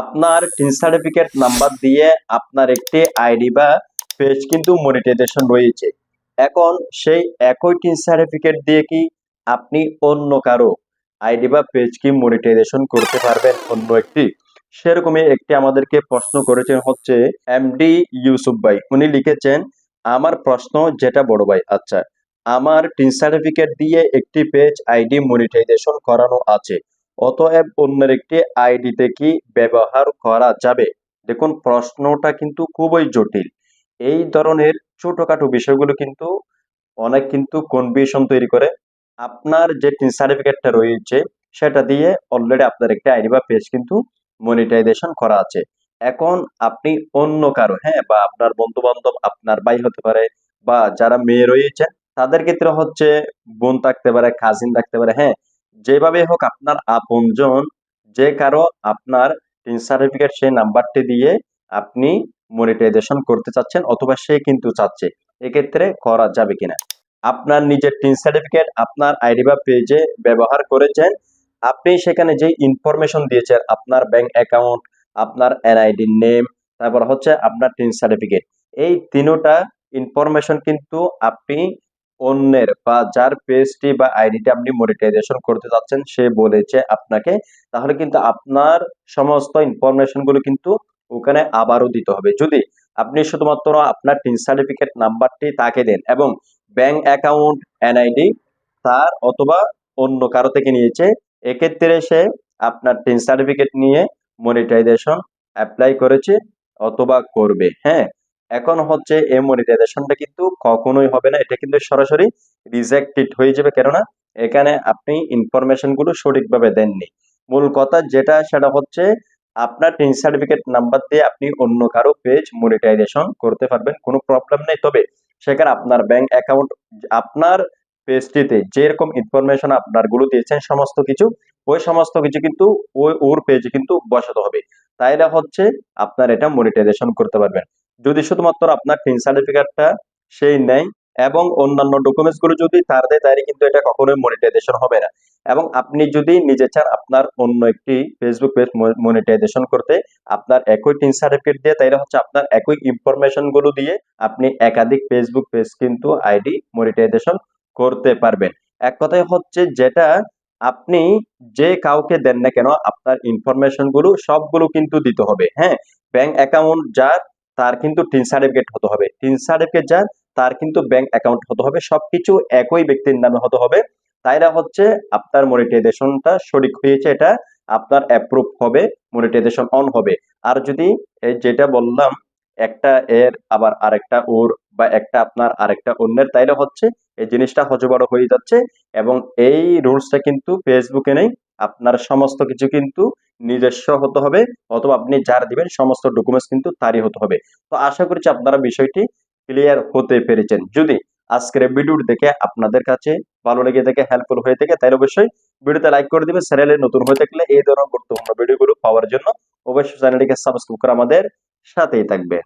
আপনার TIN certificate number দিয়ে আপনার একটি আইডি বা পেজ কিন্তু মনিটাইজেশন রয়েছে। এখন সেই একই টিন সার্টিফিকেট দিয়ে কি আপনি অন্য কারও আইডি বা পেজ কি মনিটাইজেশন করতে পারবেন অন্য একটি? সেরকমই একটি আমাদেরকে প্রশ্ন করেছেন হচ্ছে এমডি ইউসুফ ভাই। উনি লিখেছেন, আমার প্রশ্ন যেটা বড় ভাই আচ্ছা আমার টিন সার্টিফিকেট দিয়ে একটি পেজ আইডি মনিটাইজেশন করানো আছে। অতএব অন্যের একটি আইডিতে কি ব্যবহার করা যাবে? দেখুন, প্রশ্নটা কিন্তু খুবই জটিল। এই ধরনের ছোটখাটো বিষয়গুলো কিন্তু অনেক কিন্তু কনফিউশন তৈরি করে। আপনার যে সার্টিফিকেটটা রয়েছে, সেটা দিয়ে অলরেডি আপনার একটি আইডি বা পেজ কিন্তু মনিটাইজেশন করা আছে। এখন আপনি অন্য কারও হ্যাঁ বা আপনার বন্ধু বান্ধব আপনার ভাই হতে পারে, বা যারা মেয়ে রয়েছে, তাদের ক্ষেত্রে হচ্ছে বোন থাকতে পারে কাজিন থাকতে পারে হ্যাঁ যেভাবে হোক আপনার আপনজন, যে কারও আপনার টিন সার্টিফিকেট সেই নাম্বারটি দিয়ে আপনি মনিটাইজেশন করতে চাচ্ছেন অথবা সে কিন্তু চাচ্ছে, এক্ষেত্রে করা যাবে কিনা? আপনার নিজের টিন সার্টিফিকেট আপনার আইডি বা পেজে ব্যবহার করেছেন, আপনি সেখানে যে ইনফরমেশন দিয়েছেন, আপনার ব্যাংক অ্যাকাউন্ট আপনার এনআইডি নেম তারপর হচ্ছে আপনার টিন সার্টিফিকেট এই তিনোটা ইনফরমেশন কিন্তু আপনি অন্যের বা যার পেজটি বা আইডিটি আপনি মনিটাইজেশন করতে যাচ্ছেন, সে বলেছে আপনাকে। তাহলে কিন্তু আপনার সমস্ত ইনফরমেশনগুলো কিন্তু ওখানে আবারও দিতে হবে। যদি আপনি শুধুমাত্র আপনার টিন সার্টিফিকেট নাম্বারটি তাকে দেন এবং ব্যাংক অ্যাকাউন্ট এনআইডি তার অথবা অন্য কারও থেকে নিয়েছে, এক্ষেত্রে সে আপনার টিন সার্টিফিকেট নিয়ে মনিটাইজেশন অ্যাপ্লাই করেছে অথবা করবে। হ্যাঁ? এখন হচ্ছে এই মনিটাইজেশনটা কিন্তু কখনোই হবে না। এটা কিন্তু সরাসরি রিজেক্টেড হয়ে যাবে। কেননা এখানে আপনি ইনফরমেশনগুলো সঠিকভাবে দেননি। মূল কথা যেটা, সেটা হচ্ছে আপনার টিন সার্টিফিকেট নাম্বার দিয়ে আপনি অন্য কারও পেজ মনিটাইজেশন করতে পারবেন। কোনো প্রবলেম নেই। তবে সেখানে আপনার ব্যাংক অ্যাকাউন্ট আপনার পেজটিতে যেরকম ইনফরমেশন আপনারগুলো দিয়েছেন, সমস্ত কিছু, ওই সমস্ত কিছু কিন্তু ওই ওর পেজে কিন্তু বসাতে হবে। তাইলে হচ্ছে আপনার এটা মনিটাইজেশন করতে পারবেন। যদি শুধুমাত্র আপনার টিন সার্টিফিকেটটা সেই নেয় এবং অন্যান্য ডকুমেন্টসগুলো যদি তার দেয়, তাহলে কিন্তু এটা কখনোই মনিটাইজেশন হবে না। এবং আপনি যদি নিজে চান আপনার অন্য একটি ফেসবুক পেজ মনিটাইজেশন করতে, আপনার একই টিন সার্টিফিকেট দিয়ে তাইলে হচ্ছে আপনার একই ইনফরমেশনগুলো দিয়ে আপনি একাধিক ফেসবুক পেজ কিন্তু আইডি মনিটাইজেশন করতে পারবেন। এক কথায় হচ্ছে যেটা, আপনি যে কাউকে দেন না কেন, আপনার ইনফরমেশনগুলো সবগুলো কিন্তু দিতে হবে। হ্যাঁ ব্যাংক অ্যাকাউন্ট যার তার কিন্তু টিন সার্টিফিকেট হতে হবে। টিন সার্টিফিকেট যার, তার কিন্তু ব্যাংক অ্যাকাউন্ট হতে হবে। সবকিছু একই ব্যক্তির নামে হতে হবে। তাইরা হচ্ছে আপনার মনিটাইজেশনটা সঠিক হয়েছে এটা, আপনার অ্যাপ্রুভ হবে মনিটাইজেশন অন হবে। আর যদি এই যেটা বললাম, একটা এর আবার আরেকটা ওর বা একটা আপনার আরেকটা অন্যের তাইলে হচ্ছে এই জিনিসটা হজবড় হয়ে যাচ্ছে এবং এই রুলসটা কিন্তু ফেসবুকে নেই। আপনার সমস্ত কিছু কিন্তু নিজস্ব হতে হবে, অথবা আপনি যার দিবেন সমস্ত ডকুমেন্টস কিন্তু তারই হতে হবে। তো আশা করছি আপনারা বিষয়টি ক্লিয়ার হতে পেরেছেন। যদি আজকের ভিডিওটি দেখে আপনাদের কাছে ভালো লেগে থেকে হেল্পফুল হয়ে থাকে, তাহলে অবশ্যই ভিডিওতে লাইক করে দিবেন। চ্যানেলে নতুন হয়ে থাকলে এই ধরনের গুরুত্বপূর্ণ ভিডিওগুলো পাওয়ার জন্য অবশ্যই চ্যানেলটিকে সাবস্ক্রাইব করে আমাদের সাথেই থাকবেন।